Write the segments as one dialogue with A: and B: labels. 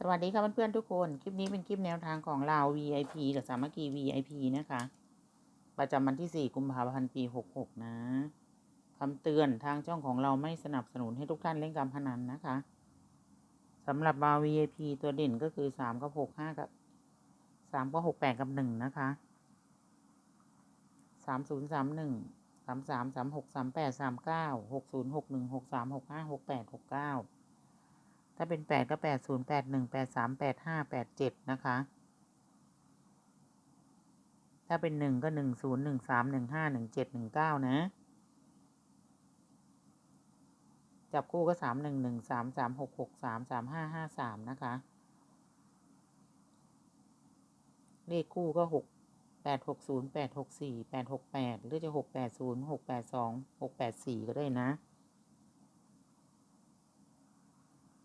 A: สวัสดีค่ะเพื่อนๆทุกคน คลิปนี้เป็นคลิปแนวทางของเรา VIP กับสามัคคี VIP นะคะ ประจำวันที่ 4 กุมภาพันธ์ ปี 66 นะคำเตือนทางช่องของเราไม่สนับสนุนให้ทุกท่านเล่นการพนันนะคะสำหรับบา VIP ตัวเด่นก็คือ 3 กับ 6 5 กับ 3 กับ 6 8 กับ 1 นะคะ 30 31 33 36 38 39 ถ้าเป็นแปดก็แปดศูนย์แปดหนึ่งแปดสามแปดห้าแปดเจ็ดนะคะ ถ้าเป็นหนึ่งก็หนึ่งศูนย์หนึ่งสามหนึ่งห้าหนึ่งเจ็ดหนึ่งเก้านะ จับคู่ก็สามหนึ่งหนึ่งสามสามหกหกสามสามห้าห้าสามนะคะ เลขคู่ก็หกแปดหกศูนย์แปดหกสี่แปดหกแปดหรือจะหกแปดศูนย์หกแปดสองหกแปดสี่ก็ได้นะ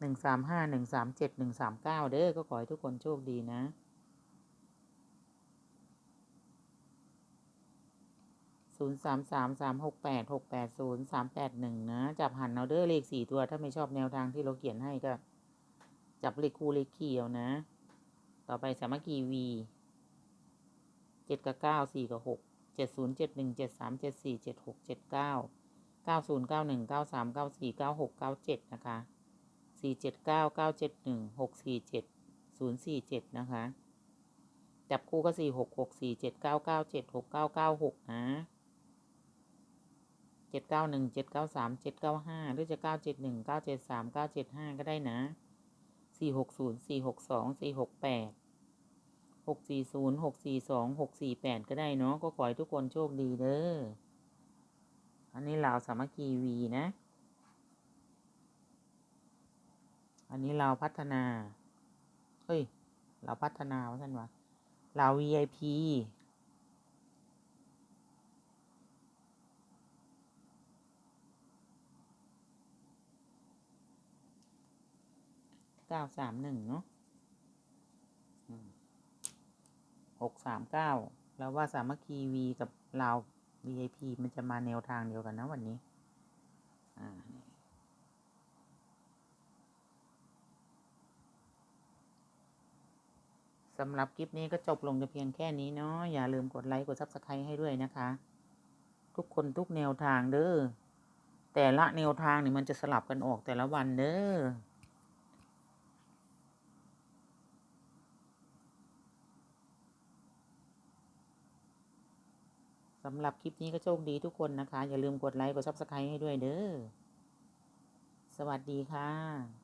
A: หนึ่งสามห้าหนึ่งสามเจ็ดหนึ่งสามเก้าเด้อก็ขอให้ทุกคนโชคดีนะศูนย์สามสามสามหกแปดหกแปดศูนย์สามแปดหนึ่งนะ จับหันเอาเด้อเลขสี่ตัว ถ้าไม่ชอบแนวทางที่เราเขียนให้ก็ จับเลขคู่เลขเขียวนะ ต่อไปสามัคคีวีเจ็ดกับเก้าสี่กับหกเจ็ดศูนย์เจ็ดหนึ่งเจ็ดสามเจ็ดสี่เจ็ดหกเจ็ดเก้าเก้าศูนย์เก้าหนึ่งเก้าสามเก้าสี่เก้าหกเก้าเจ็ดนะคะ สี่เจ็ดเก้าเก้าเจ็ดหนึ่งหกสี่เจ็ดศูนย์สี่เจ็ดนะคะ จับคู่ก็สี่หกหกสี่เจ็ดเก้าเก้าเจ็ดหกเก้าเก้าหกนะเจ็ดเก้าหนึ่งเจ็ดเก้าสามเจ็ดเก้าห้าหรือจะเก้าเจ็ดหนึ่งเก้าเจ็ดสามเก้าเจ็ดห้าก็ได้นะสี่หกศูนย์สี่หกสองสี่หกแปดหกสี่ศูนย์หกสี่สองหกสี่แปดก็ได้เนาะก็ขอให้ทุกคนโชคดีเด้ออันนี้ลาวสามัคคีวีนะ อันนี้เราพัฒนา เฮ้ย เราพัฒนาว่าท่านวะเรา VIP เก้าสามหนึ่งเนาะหกสามเก้าแล้วว่าสามัคคีวีกับเรา VIP มันจะมาแนวทางเดียวกันนะวันนี้ อ่านี่ สำหรับคลิปนี้ก็จบลงแต่เพียงแค่นี้เนาะอย่าลืมกดไลค์กดซับสไครต์ให้ด้วยนะคะ ทุกคนทุกแนวทางเด้อแต่ละแนวทางนี่มันจะสลับกันออกแต่ละวันเด้อสำหรับคลิปนี้ก็โชคดีทุกคนนะคะ อย่าลืมกดไลค์กดซับสไครต์ให้ด้วยเด้อ สวัสดีค่ะ